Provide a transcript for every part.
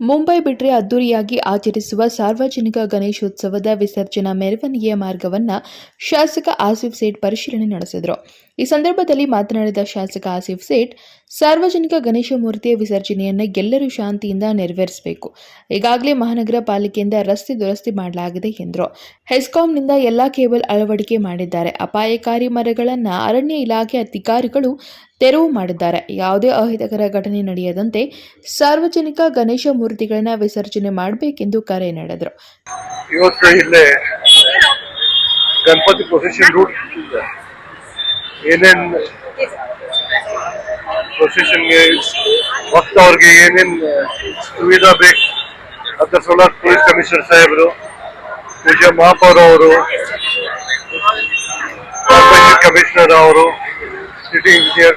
ಮುಂಬೈ ಬಿಟ್ರೆ ಅದ್ದೂರಿಯಾಗಿ ಆಚರಿಸುವ ಸಾರ್ವಜನಿಕ ಗಣೇಶೋತ್ಸವದ ವಿಸರ್ಜನಾ ಮೆರವಣಿಗೆಯ ಮಾರ್ಗವನ್ನ ಶಾಸಕ ಆಸಿಫ್ ಸೇಠ್ ಪರಿಶೀಲನೆ ನಡೆಸಿದರು. ಈ ಸಂದರ್ಭದಲ್ಲಿ ಮಾತನಾಡಿದ ಶಾಸಕ ಆಸಿಫ್ ಸೇಠ್, ಸಾರ್ವಜನಿಕ ಗಣೇಶ ಮೂರ್ತಿಯ ವಿಸರ್ಜನೆಯನ್ನು ಎಲ್ಲರೂ ಶಾಂತಿಯಿಂದ ನೆರವೇರಿಸಬೇಕು. ಈಗಾಗಲೇ ಮಹಾನಗರ ಪಾಲಿಕೆಯಿಂದ ರಸ್ತೆ ದುರಸ್ತಿ ಮಾಡಲಾಗಿದೆ ಎಂದರು. ಹೆಸ್ಕಾಂನಿಂದ ಎಲ್ಲಾ ಕೇಬಲ್ ಅಳವಡಿಕೆ ಮಾಡಿದ್ದಾರೆ. ಅಪಾಯಕಾರಿ ಮರಗಳನ್ನು ಅರಣ್ಯ ಇಲಾಖೆ ಅಧಿಕಾರಿಗಳು ತೆರವು ಮಾಡಿದ್ದಾರೆ. ಯಾವುದೇ ಅಹಿತಕರ ಘಟನೆ ನಡೆಯದಂತೆ ಸಾರ್ವಜನಿಕ ಗಣೇಶ ಮೂರ್ತಿಗಳನ್ನ ವಿಸರ್ಜನೆ ಮಾಡಬೇಕೆಂದು ಕರೆ ನೀಡಿದರು. ಇವತ್ತು ಇಲ್ಲೇ ಗಣಪತಿ ಪ್ರೊಸೆಷನ್ ರೂಟ್ ಏನೇನ್ ಪ್ರೊಸೆಷನ್ಗೆ ಭಕ್ತ ಅವ್ರಿಗೆ ಏನೇನ್ ಸುವಿಧಾ ಬೇಕು, ಅದ್ರ ಸೋಲಾರ್ ಪೊಲೀಸ್ ಕಮಿಷನರ್ ಸಾಹೇಬರು ಪೂಜಾ ಮಹಾಪೌರ್ ಅವರು ಕಮಿಷನರ್ ಅವರು ಸಿಟಿ ಇಂಜಿನಿಯರ್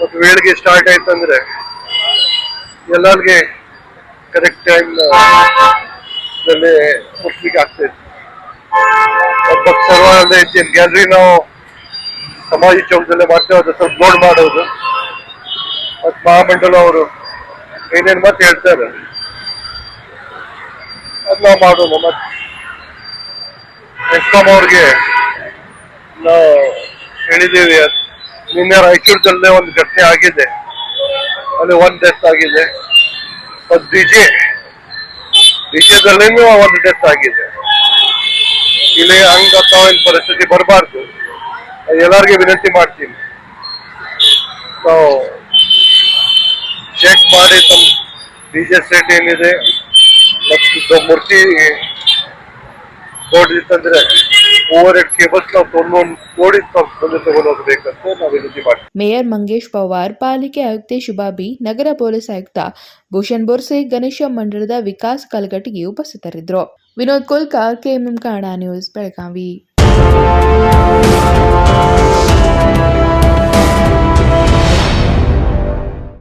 ಮತ್ತು ವೇಳೆಗೆ ಸ್ಟಾರ್ಟ್ ಆಯ್ತಂದ್ರೆ ಎಲ್ಲರಿಗೆ ಕರೆಕ್ಟ್ ಟೈಮ್ ಮುಟ್ಲಿಕ್ಕೆ ಆಗ್ತೈತಿ ಇತ್ತು. ಸರ್ವಾನಂದ ಐತಿ ಗ್ಯಾಲರಿ ನಾವು ಸಮಾಜ ಚೌಕದಲ್ಲೇ ಮಾಡ್ತೇವೆ, ಅದು ಸ್ವಲ್ಪ ಬೋರ್ಡ್ ಮಾಡೋದು. ಮತ್ತು ಮಹಾಮಂಡಲ ಅವರು ಏನೇನು ಮತ್ತೆ ಹೇಳ್ತಾರೆ, ಅದು ನಾವು ಮಾಡೋಣ ಮತ್ತೆ ಎಸ್ಕಾಂ ಅವ್ರಿಗೆ ನಾವು ಹೇಳಿದ್ದೀವಿ. ಅದ್ ನಿನ್ನೆ ರಾಯಚೂರದಲ್ಲೇ ಒಂದು ಘಟನೆ ಆಗಿದೆ. ಅಲ್ಲಿ ಒಂದು ಡೆತ್ ಆಗಿದೆ. ಮತ್ತು ಡಿಜೆ ಡಿಜೆದಲ್ಲೇನೂ ಒಂದು ಡೆತ್ ಆಗಿದೆ. ಇಲ್ಲಿ ಹಂಗತ್ತಾವ ಪರಿಸ್ಥಿತಿ ಬರಬಾರ್ದು. ಎಲ್ಲರಿಗೆ ವಿನಂತಿ ಮಾಡ್ತೀನಿ. ನಾವು ಚೆಕ್ ಮಾಡಿ ತಮ್ಮ ಡಿಜೆ ಸೆಟ್ ಏನಿದೆ, ಮತ್ತು ಮೂರ್ತಿ ನೋಡಿತ್ತಂದ್ರೆ ಓವರ್ ಮೇಯರ್ ಮಂಗೇಶ್ ಪವಾರ್, ಪಾಲಿಕೆ ಆಯುಕ್ತೆ ಶುಭಾಬಿ, ನಗರ ಪೊಲೀಸ್ ಆಯುಕ್ತ ಭೂಷಣ್ ಬೋರ್ಸೆ, ಗಣೇಶ ಮಂಡಳದ ವಿಕಾಸ್ ಕಲಗಟ್ಟಿಗೆ ಉಪಸ್ಥಿತರಿದ್ದರು. Vinod ಕೋಲ್ಕಾ, KMM Kannada news, Belagavi.